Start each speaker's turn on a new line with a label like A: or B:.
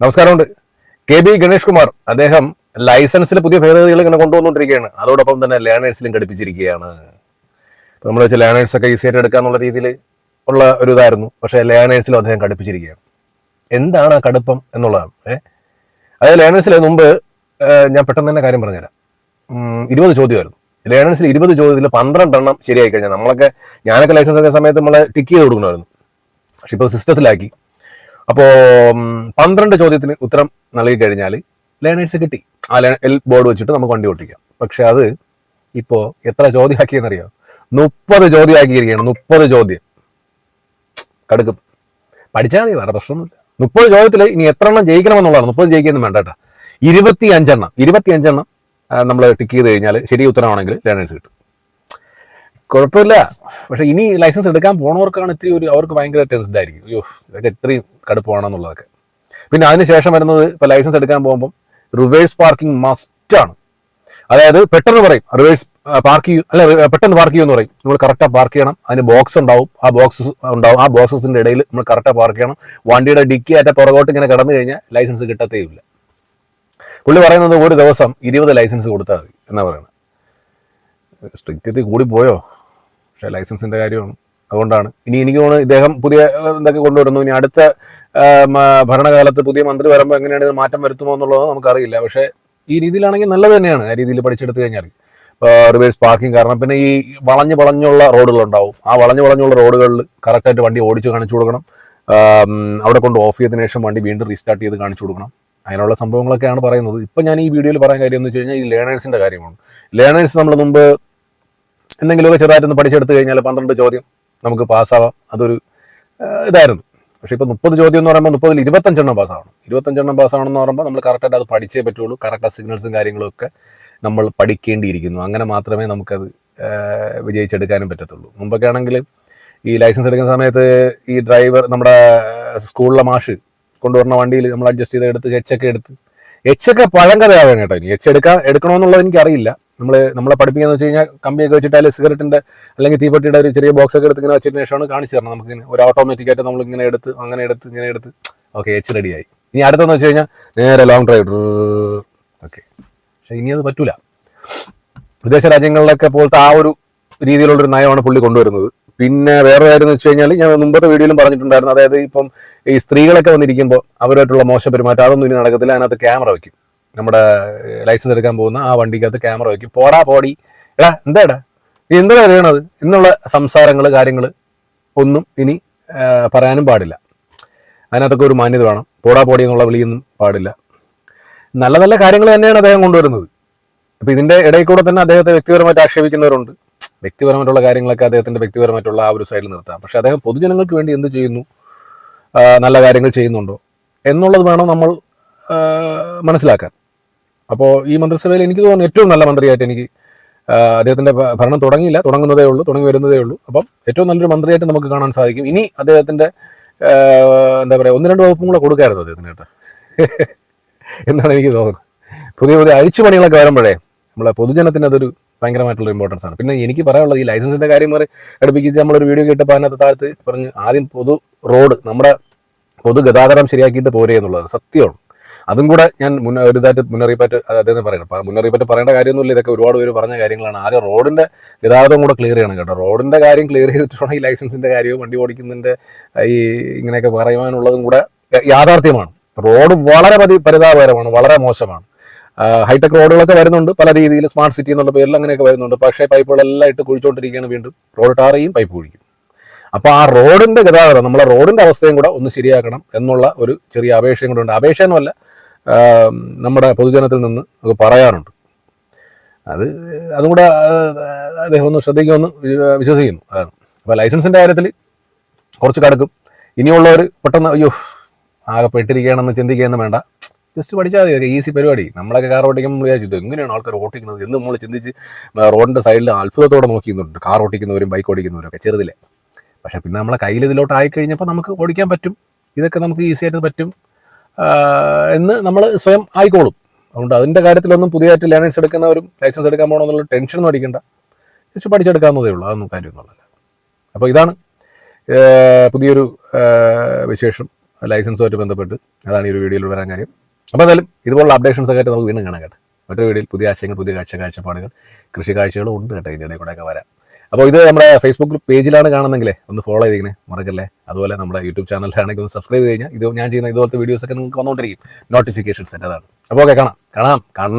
A: നമസ്കാരമുണ്ട്. K B Ganesh Kumar അദ്ദേഹം ലൈസൻസിൽ പുതിയ ഭേദഗതികൾ ഇങ്ങനെ കൊണ്ടുവന്നുകൊണ്ടിരിക്കുകയാണ്. അതോടൊപ്പം തന്നെ ലേണേഴ്സിലും ഘടിപ്പിച്ചിരിക്കുകയാണ് നമ്മൾ വെച്ചാൽ ലേണേഴ്സ് ഒക്കെ ഈസി ആയിട്ട് എടുക്കാന്നുള്ള രീതിയിൽ ഉള്ള ഒരു ഇതായിരുന്നു. പക്ഷേ ലേണേഴ്സിലും അദ്ദേഹം ഘടിപ്പിച്ചിരിക്കുകയാണ് എന്താണ് ആ കടുപ്പം എന്നുള്ളതാണ് ഏഹ് അതായത് ലേണേഴ്സിൽ മുമ്പ് ഞാൻ പെട്ടെന്ന് തന്നെ കാര്യം പറഞ്ഞുതരാം. ഇരുപത് ചോദ്യമായിരുന്നു. ലേണേഴ്സിൽ ഇരുപത് ചോദ്യത്തിൽ പന്ത്രണ്ടെണ്ണം ശരിയായി കഴിഞ്ഞാൽ നമ്മളൊക്കെ ഞാനൊക്കെ ലൈസൻസ് എടുക്കുന്ന സമയത്ത് നമ്മളെ ടിക്ക് ചെയ്ത് കൊടുക്കണമായിരുന്നു. പക്ഷെ ഇപ്പോൾ സിസ്റ്റത്തിലാക്കി. അപ്പോൾ പന്ത്രണ്ട് ചോദ്യത്തിന് ഉത്തരം നൽകി കഴിഞ്ഞാൽ ലേണേഴ്സ് കിട്ടി. ആ എൽ ബോർഡ് വെച്ചിട്ട് നമുക്ക് വണ്ടി ഓട്ടിക്കാം. പക്ഷെ അത് ഇപ്പോ എത്ര ചോദ്യമാക്കിയെന്നറിയോ? മുപ്പത് ചോദ്യമാക്കിയിരിക്കുകയാണ്. മുപ്പത് ചോദ്യം. കടുക്കും. പഠിച്ചാൽ മതി വേറെ പ്രശ്നമൊന്നുമില്ല. മുപ്പത് ചോദ്യത്തിൽ ഇനി എത്ര എണ്ണം ജയിക്കണമെന്നുള്ളതാണ്. മുപ്പത് ജയിക്കുന്നു വേണ്ട കേട്ടോ. ഇരുപത്തി അഞ്ചെണ്ണം ഇരുപത്തി അഞ്ചെണ്ണം നമ്മൾ ടിക്ക് ചെയ്ത് കഴിഞ്ഞാൽ ശരി ഉത്തരമാണെങ്കിൽ ലേണേഴ്സ് കിട്ടും. കുഴപ്പമില്ല. പക്ഷെ ഇനി ലൈസൻസ് എടുക്കാൻ പോണവർക്കാണ് ഇത്തിരി ഒരു അവർക്ക് ഭയങ്കര ടെൻസ്ഡായിരിക്കും അയ്യോ ഇതൊക്കെ ഇത്രയും കടുപ്പമാണെന്നുള്ളതൊക്കെ. പിന്നെ അതിന് ശേഷം വരുന്നത് ഇപ്പോൾ ലൈസൻസ് എടുക്കാൻ പോകുമ്പോൾ റിവേഴ്സ് പാർക്കിംഗ് മസ്റ്റാണ് അതായത് പെട്ടെന്ന് പറയും റിവേഴ്സ് പാർക്ക് ചെയ്യും അല്ല പെട്ടെന്ന് പാർക്ക് ചെയ്യുമെന്ന് പറയും. നമ്മൾ കറക്റ്റാக പാർക്ക് ചെയ്യണം. അതിന് ബോക്സ് ഉണ്ടാവും. ആ ബോക്സ് ഉണ്ടാവും. ആ ബോക്സസിന്റെ ഇടയിൽ നമ്മൾ കറക്റ്റാக പാർക്ക് ചെയ്യണം. വണ്ടിയുടെ ഡിക്കി ആറ്റ പുറകോട്ട് ഇങ്ങനെ കടന്നു കഴിഞ്ഞാൽ ലൈസൻസ് കിട്ടത്തേയില്ല. പുള്ളി പറയുന്നത് ഒരു ദിവസം ഇരുപത് ലൈസൻസ് കൊടുത്താൽ മതി എന്നാ പറയുന്നത്. സ്ട്രിക്റ്റ് കൂടി പോയോ? പക്ഷേ ലൈസൻസിന്റെ കാര്യമാണ്. അതുകൊണ്ടാണ്. ഇനി എനിക്ക് തോന്നുന്നു ഇദ്ദേഹം പുതിയ എന്തൊക്കെ കൊണ്ടുവരുന്നു. ഇനി അടുത്ത ഭരണകാലത്ത് പുതിയ മന്ത്രി വരുമ്പോൾ എങ്ങനെയാണ് മാറ്റം വരുത്തുമോ എന്നുള്ളത് നമുക്കറിയില്ല. പക്ഷേ ഈ രീതിയിലാണെങ്കിൽ നല്ലത് തന്നെയാണ് ആ രീതിയിൽ പഠിച്ചെടുത്ത് കഴിഞ്ഞാൽ. റിവേഴ്സ് പാർക്കിംഗ് കാരണം പിന്നെ ഈ വളഞ്ഞു വളഞ്ഞുള്ള റോഡുകളുണ്ടാവും ആ വളഞ്ഞു വളഞ്ഞുള്ള റോഡുകളിൽ കറക്റ്റായിട്ട് വണ്ടി ഓടിച്ച് കാണിച്ചു കൊടുക്കണം. അവിടെ കൊണ്ട് ഓഫ് ചെയ്തതിനു ശേഷം വണ്ടി വീണ്ടും റീസ്റ്റാർട്ട് ചെയ്ത് കാണിച്ചു കൊടുക്കണം. അങ്ങനെയുള്ള സംഭവങ്ങളൊക്കെയാണ് പറയുന്നത്. ഇപ്പം ഞാൻ ഈ വീഡിയോയിൽ പറയാൻ കാര്യം എന്ന് വെച്ച് കഴിഞ്ഞാൽ ഈ ലേണേഴ്സിന്റെ കാര്യമാണ്. ലേണേഴ്സ് നമ്മൾ മുമ്പ് എന്തെങ്കിലുമൊക്കെ ചെറുതായിട്ടൊന്ന് പഠിച്ചെടുത്ത് കഴിഞ്ഞാൽ പന്ത്രണ്ട് ചോദ്യം നമുക്ക് പാസ്സാവാം. അതൊരു ഇതായിരുന്നു. പക്ഷേ ഇപ്പോൾ മുപ്പത് ചോദ്യം എന്ന് പറയുമ്പോൾ മുപ്പതിൽ ഇരുപത്തഞ്ചെണ്ണം പാസ്സാവണം. ഇരുപത്തഞ്ചെണ്ണം പാസ്സാവണമെന്ന് പറയുമ്പോൾ നമ്മൾ കറക്റ്റായിട്ട് അത് പഠിച്ചേ പറ്റുള്ളൂ. കറക്റ്റ് സിഗ്നൽസും കാര്യങ്ങളൊക്കെ നമ്മൾ പഠിക്കേണ്ടിയിരിക്കുന്നു. അങ്ങനെ മാത്രമേ നമുക്കത് വിജയിച്ചെടുക്കാനും പറ്റത്തുള്ളൂ. മുമ്പൊക്കെ ആണെങ്കിൽ ഈ ലൈസൻസ് എടുക്കുന്ന സമയത്ത് ഈ ഡ്രൈവർ നമ്മുടെ സ്കൂളിലെ മാഷ് കൊണ്ടുവരുന്ന വണ്ടിയിൽ നമ്മൾ അഡ്ജസ്റ്റ് ചെയ്ത് എടുത്ത് എച്ചൊക്കെ എടുത്ത്. എച്ചൊക്കെ പഴങ്കഥയാവേണ്ട കേട്ടോ ഇനി. എച്ച് എടുക്കാൻ എടുക്കണമെന്നുള്ളത് എനിക്കറിയില്ല. നമ്മൾ നമ്മളെ പഠിപ്പിക്കാന്ന് വെച്ച് കഴിഞ്ഞാൽ കമ്പിയൊക്കെ വെച്ചിട്ട് അതിൽ സിഗരറ്റിന്റെ അല്ലെങ്കിൽ തീപ്പെട്ടിയുടെ ഒരു ചെറിയ ബോക്സ് ഒക്കെ എടുത്ത് ഇങ്ങനെ വെച്ചതിന് ശേഷമാണ് കാണിച്ചു തരണം നമുക്ക് ഇങ്ങനെ ഒരു ഓട്ടോമാറ്റിക് ആയിട്ട് നമ്മൾ ഇങ്ങനെ എടുത്ത് അങ്ങനെ എടുത്ത് ഇങ്ങനെ എടുത്ത്. ഓക്കെ എച്ച് റെഡിയായി ഇനി അടുത്തെന്ന് വെച്ച് കഴിഞ്ഞാൽ നേരെ ലോങ് ഡ്രൈവ് ഓക്കെ പക്ഷെ ഇനി അത് പറ്റൂല. വിദേശ രാജ്യങ്ങളിലൊക്കെ പോലത്തെ ആ ഒരു രീതിയിലുള്ളൊരു നയമാണ് പുള്ളി കൊണ്ടുവരുന്നത്. പിന്നെ വേറെ കാര്യം എന്ന് വെച്ച് കഴിഞ്ഞാൽ ഞാൻ മുമ്പത്തെ വീഡിയോയിലും പറഞ്ഞിട്ടുണ്ടായിരുന്നു. അതായത് ഇപ്പം ഈ സ്ത്രീകളൊക്കെ വന്നിരിക്കുമ്പോൾ അവരുമായിട്ടുള്ള മോശ പെരുമാറ്റം അതൊന്നും ഇനി നടക്കത്തില്ല. അതിനകത്ത് ക്യാമറ വെക്കും. നമ്മുടെ ലൈസൻസ് എടുക്കാൻ പോകുന്ന ആ വണ്ടിക്കകത്ത് ക്യാമറ വയ്ക്കും പോടാ പോടി. എടാ എന്താടാ? നീ എന്താ അറിയണത് എന്നുള്ള സംസാരങ്ങൾ കാര്യങ്ങൾ ഒന്നും ഇനി പറയാനും പാടില്ല. അതിനകത്തൊക്കെ ഒരു മാന്യത വേണം. പോടാ പോടി എന്നുള്ള വിളിയൊന്നും പാടില്ല. നല്ല നല്ല കാര്യങ്ങൾ തന്നെയാണ് അദ്ദേഹം കൊണ്ടുവരുന്നത്. അപ്പോൾ ഇതിന്റെ ഇടയിൽ കൂടെ തന്നെ അദ്ദേഹത്തെ വ്യക്തിപരമായിട്ട് ആക്ഷേപിക്കുന്നവരുണ്ട്. വ്യക്തിപരമായിട്ടുള്ള കാര്യങ്ങളൊക്കെ അദ്ദേഹത്തിന്റെ വ്യക്തിപരമായിട്ടുള്ള ആ ഒരു സൈഡിൽ നിർത്താം. പക്ഷേ അദ്ദേഹം പൊതുജനങ്ങൾക്ക് വേണ്ടി എന്ത് ചെയ്യുന്നു? നല്ല കാര്യങ്ങൾ ചെയ്യുന്നുണ്ടോ? എന്നുള്ളത് വേണം നമ്മൾ മനസ്സിലാക്കാൻ. അപ്പോൾ ഈ മന്ത്രിസഭയിൽ എനിക്ക് തോന്നുന്നു ഏറ്റവും നല്ല മന്ത്രിയായിട്ട് എനിക്ക് അദ്ദേഹത്തിന്റെ ഭരണം തുടങ്ങിയില്ല. തുടങ്ങുന്നതേ ഉള്ളൂ തുടങ്ങി വരുന്നതേ ഉള്ളൂ. അപ്പം ഏറ്റവും നല്ലൊരു മന്ത്രിയായിട്ട് നമുക്ക് കാണാൻ സാധിക്കും. ഇനി അദ്ദേഹത്തിന്റെ എന്താ പറയുക ഒന്ന് രണ്ട് വകുപ്പും കൂടെ കൊടുക്കായിരുന്നു അദ്ദേഹത്തിന് കേട്ടോ എന്നാണ് എനിക്ക് തോന്നുന്നത്. പുതിയ പുതിയ അഴിച്ചുപണികളൊക്കെ വരുമ്പോഴേ നമ്മളെ പൊതുജനത്തിന് അതൊരു ഭയങ്കരമായിട്ടുള്ള ഇമ്പോർട്ടൻസ് ആണ്. പിന്നെ എനിക്ക് പറയാനുള്ളത് ഈ ലൈസൻസിന്റെ കാര്യം പറയും അടുപ്പിച്ച് നമ്മളൊരു വീഡിയോ കേട്ടപ്പോൾ അതിനകത്ത് താഴത്ത് പറഞ്ഞ് ആദ്യം പൊതു റോഡ് നമ്മുടെ പൊതുഗതാഗതം ശരിയാക്കിയിട്ട് പോരേ എന്നുള്ളതാണ് സത്യമാണ്. അതും കൂടെ ഞാൻ മുന്ന ഒരു ഇതായിട്ട് മുന്നറിയിപ്പായിട്ട് അദ്ദേഹം പറയണം. മുന്നറിയിപ്പായിട്ട് പറയേണ്ട കാര്യമൊന്നുമില്ല. ഇതൊക്കെ ഒരുപാട് പേര് പറഞ്ഞ കാര്യങ്ങളാണ്. ആദ്യം റോഡിന്റെ ഗതാഗതം കൂടെ ക്ലിയർ ചെയ്യണം കേട്ടോ. റോഡിന്റെ കാര്യം ക്ലിയർ ചെയ്തിട്ടുണ്ടെങ്കിൽ ലൈസൻസിന്റെ കാര്യവും വണ്ടി ഓടിക്കുന്നതിന്റെ ഈ ഇങ്ങനെയൊക്കെ പറയുവാനുള്ളതും കൂടെ യാഥാർത്ഥ്യമാണ്. റോഡ് വളരെ പതി പരിതാപകരമാണ് വളരെ മോശമാണ്. ഹൈടെക് റോഡുകളൊക്കെ വരുന്നുണ്ട്. പല രീതിയിൽ സ്മാർട്ട് സിറ്റി എന്നുള്ള പേരിൽ അങ്ങനെയൊക്കെ വരുന്നുണ്ട്. പക്ഷേ പൈപ്പുകളെല്ലാം ഇട്ട് കുഴിച്ചുകൊണ്ടിരിക്കുകയാണ് വീണ്ടും. റോഡ് ടാർ പൈപ്പ് കുഴിക്കും. അപ്പോൾ ആ റോഡിന്റെ ഗതാഗതം നമ്മളെ റോഡിന്റെ അവസ്ഥയും കൂടെ ഒന്ന് ശരിയാക്കണം എന്നുള്ള ഒരു ചെറിയ അപേക്ഷയും കൂടെ ഉണ്ട്. അപേക്ഷ എന്നല്ല നമ്മുടെ പൊതുജനത്തിൽ നിന്ന് അത് പറയാറുണ്ട് അത് അതും കൂടെ അദ്ദേഹം ഒന്ന് ശ്രദ്ധിക്കുമെന്ന് വിശ്വസിക്കുന്നു. അതാണ്. അപ്പോൾ ലൈസൻസിന്റെ കാര്യത്തിൽ കുറച്ച് കടക്കും. ഇനിയുള്ളവർ പെട്ടെന്ന് അയ്യോ ആകെ പെട്ടിരിക്കുകയാണെന്ന് ചിന്തിക്കുകയെന്ന് വേണ്ട. ജസ്റ്റ് പഠിച്ചാൽ മതി ഈസി പരിപാടി. നമ്മളൊക്കെ കാർ ഓടിക്കുമ്പോൾ വിചാരിച്ചു എങ്ങനെയാണ് ആൾക്കാർ ഓട്ടിക്കുന്നത്? എന്ന് നമ്മൾ ചിന്തിച്ച് റോഡിന്റെ സൈഡിൽ അത്ഭുതത്തോടെ നോക്കിയിരുന്നുണ്ട്. കാർ ഓടിക്കുന്നവരും ബൈക്ക് ഓടിക്കുന്നവരും ഒക്കെ ചെറുതിലെ. പക്ഷെ പിന്നെ നമ്മളെ കയ്യിൽ ഇതിലോട്ട് ആയിക്കഴിഞ്ഞപ്പോൾ നമുക്ക് ഓടിക്കാൻ പറ്റും. ഇതൊക്കെ നമുക്ക് ഈസി ആയിട്ട് പറ്റും. എന്ന് നമ്മൾ സ്വയം ആയിക്കോളും. അതുകൊണ്ട് അതിന്റെ കാര്യത്തിലൊന്നും പുതിയതായിട്ട് ലേണേഴ്സ് എടുക്കുന്നവരും ലൈസൻസ് എടുക്കാൻ പോകണമെന്നുള്ള ടെൻഷൻ ഒന്നും അടിക്കണ്ട. ജസ്റ്റ് പഠിച്ചെടുക്കാവുന്നതേ ഉള്ളൂ. അതൊന്നും കാര്യമൊന്നുമില്ല അപ്പോൾ ഇതാണ് പുതിയൊരു വിശേഷം. ലൈസൻസുമായിട്ട് ബന്ധപ്പെട്ട് അതാണ് ഈ ഒരു വീഡിയോയിൽ വരാൻ കാര്യം. അപ്പോൾ എന്തായാലും ഇതുപോലുള്ള അപ്ഡേഷൻസ് ഒക്കെ ആയിട്ട് നമുക്ക് വീണ്ടും കാണാം കേട്ടോ. മറ്റൊരു വീഡിയോയിൽ പുതിയ ആശയങ്ങൾ പുതിയ കാഴ്ച കാഴ്ചപ്പാടുകൾ കൃഷി കാഴ്ചകളും ഉണ്ട് കേട്ടോ. ഇതിന്റെ ഇടയിൽ കൂടെയൊക്കെ വരാം. അപ്പോൾ ഇത് നമ്മുടെ ഫേസ്ബുക്ക് പേജിലാണ് കാണുന്നെങ്കിലേ ഒന്ന് ഫോളോ ചെയ്തിരിക്കണേ മറക്കല്ലേ? അതുപോലെ നമ്മുടെ യൂട്യൂബ് ചാനലിലാണെങ്കിൽ ഒന്ന് സബ്സ്ക്രൈബ് കഴിഞ്ഞാൽ ഇത് ഞാൻ ചെയ്യുന്ന ഇതുപോലത്തെ വീഡിയോസൊക്കെ നിങ്ങൾക്ക് വന്നുകൊണ്ടിരിക്കും. നോട്ടിഫിക്കേഷൻസ് സെറ്റ് അതാണ്. അപ്പോൾ ഓക്കെ കാണാം. കാണാം. കാണണം.